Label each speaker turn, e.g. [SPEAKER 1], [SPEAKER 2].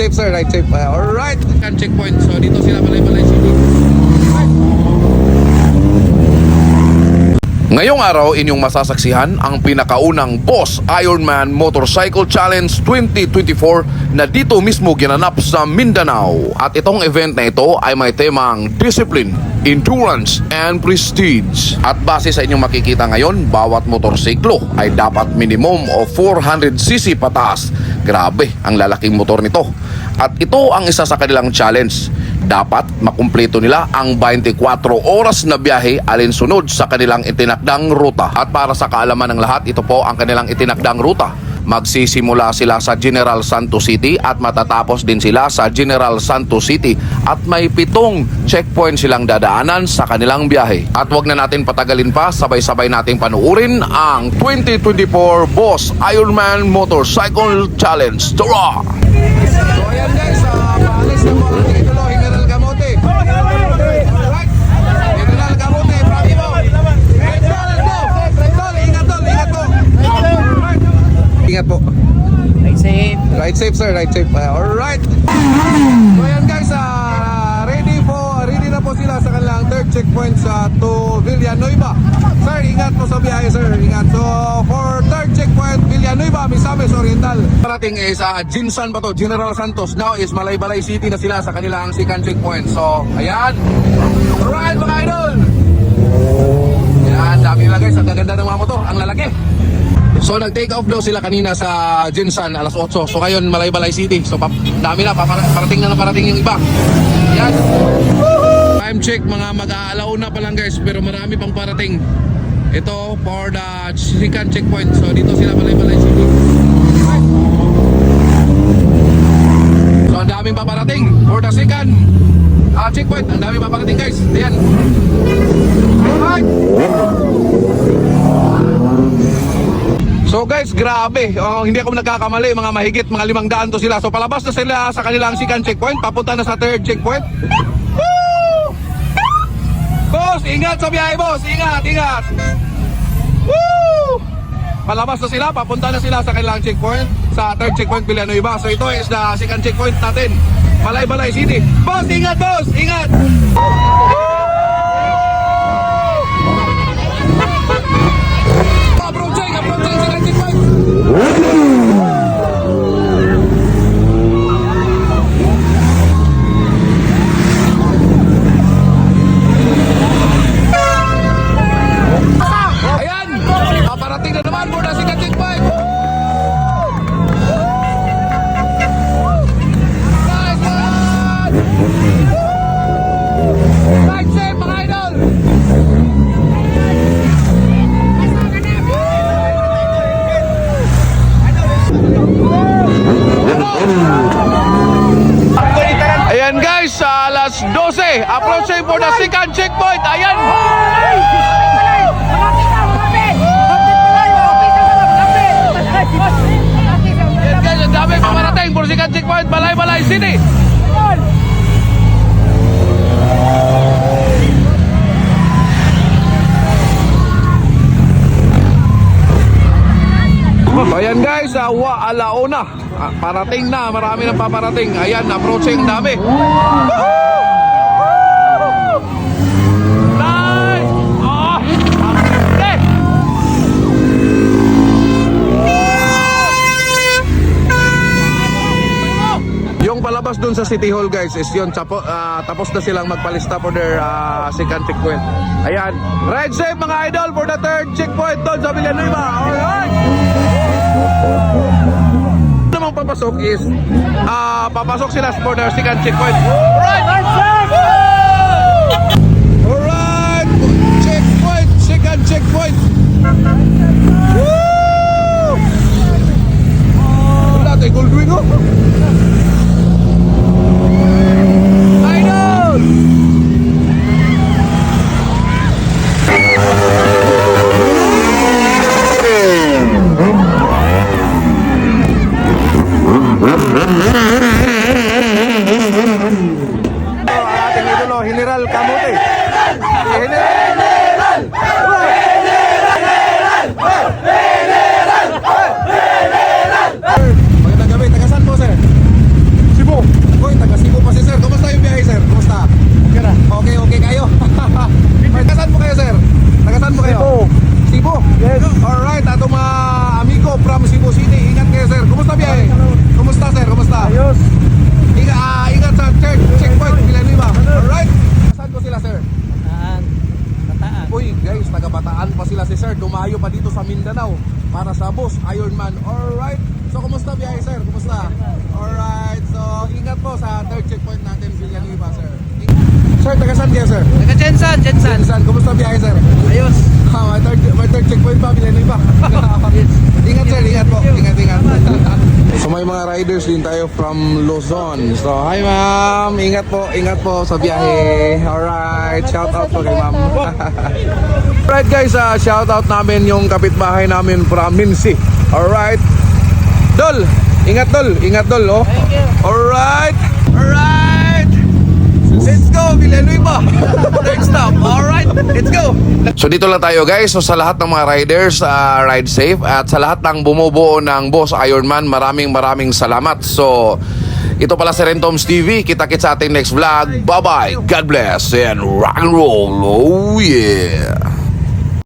[SPEAKER 1] safe sir, ride safe. Uh, alright. Kan checkpoint. So dito sila Balay-Balay City.
[SPEAKER 2] Ngayong araw, inyong masasaksihan ang pinakaunang Boss Ironman Motorcycle Challenge 2024 na dito mismo ginanap sa Mindanao. At itong event na ito ay may temang Discipline, Endurance, and Prestige. At base sa inyong makikita ngayon, bawat motorsiklo ay dapat minimum of 400cc pataas. Grabe, ang lalaking motor nito. At ito ang isa sa kanilang challenge dapat makumpleto nila ang 24 oras na biyahe alinsunod sa kanilang itinakdang ruta. At para sa kaalaman ng lahat, ito po ang kanilang itinakdang ruta. Magsisimula sila sa General Santos City at matatapos din sila sa General Santos City at may pitong checkpoint silang dadaanan sa kanilang biyahe. At wag na natin patagalin pa, sabay-sabay nating panuurin ang 2024 Boss Ironman Motorcycle Challenge. Tara!
[SPEAKER 1] So ayan guys, uh, paalis na po ang ating itulo, General Camote. Alright. General Camote, Primo. Right tol, let's go. Right tol, ingat tol, ingat po. Ingat po.
[SPEAKER 3] Stay safe.
[SPEAKER 1] Sir, ride safe. Uh, alright. So ayan guys, ah, ready po, ready na po sila sa kanilang third checkpoint sa to Villanueva. Sir, ingat po sa biyahe sir, ingat. So for third checkpoint, Villanueva, Misamis Oriental. Parating is sa Jinsan pa to, General Santos. Now is Malaybalay City na sila sa kanilang second checkpoint. So, ayan. Alright mga idol. Yan, dami nila guys. Ang gaganda ng mga motor. Ang lalaki. So nag-take off daw sila kanina sa Jinsan alas 8. So ngayon Malaybalay City. So pap dami na papara- parating na na parating yung iba. Yan. Time check mga mag-aalaw na pa lang guys pero marami pang parating. Ito for the second checkpoint. So dito sila Malaybalay City. So ang daming paparating for the second ah, checkpoint. Ang daming paparating guys. Ayan. Alright. So guys, grabe. Oh, hindi ako nagkakamali. Mga mahigit, mga limang daan to sila. So palabas na sila sa kanilang second checkpoint. Papunta na sa third checkpoint. Woo! Boss, ingat sa biyahe, boss. Ingat, ingat. Woo! Palabas na sila. Papunta na sila sa kanilang checkpoint. Sa third checkpoint, Villanueva. So ito is the second checkpoint natin. Balay-Balay City. Boss, ingat, boss. Ingat. Approaching, approaching second checkpoint. 12, approaching for the second checkpoint. Ayan! Ayan guys, ang dami pamarating for second checkpoint, Balay-Balay City. Ayan guys, uh, wa. Ah, parating na, marami nang paparating. Ayan, approaching dami. Nice! Palabas dun sa City Hall guys is yun tapo, ah, tapos na silang magpalista for their ah, second checkpoint. Ayan. Ride safe mga idol for the third checkpoint doon sa Villanueva. Alright! namang papasok is ah papasok sila for their second checkpoint. Alright! Alright! kamu guys, taga-bataan pa sila si sir. Dumayo pa dito sa Mindanao para sa boss, Ironman. Alright. So, kumusta biyahe, sir? Kumusta? Alright. So, ingat po sa third checkpoint natin, Villanueva, sir. Sir, taga saan kayo, sir?
[SPEAKER 3] Taga Jensan, Jensan.
[SPEAKER 1] Saan? Kumusta biyahe, sir?
[SPEAKER 3] Ayos.
[SPEAKER 1] Ah, may third, may third checkpoint pa, Villanueva. ingat, sir. Ingat po. Ingat, ingat. So, may mga riders din tayo from Luzon. So, hi, ma'am. Ingat po. Ingat po sa biyahe. Alright. Shout out po kay ma'am. Alright, guys. Uh, shout out namin yung kapitbahay namin from Minsi. Alright. Dol. Ingat, Dol. Ingat, Dol. Oh. Alright. Alright. Let's go, Villanueva. Third stop. Alright. Let's go.
[SPEAKER 2] So dito lang tayo guys. So sa lahat ng mga riders, ah, ride safe. At sa lahat ng bumubuo ng Boss Ironman, maraming maraming salamat. So ito pala si Rentoms TV. Kita-kits sa ating next vlog. Bye-bye. God bless and rock and roll. Oh yeah.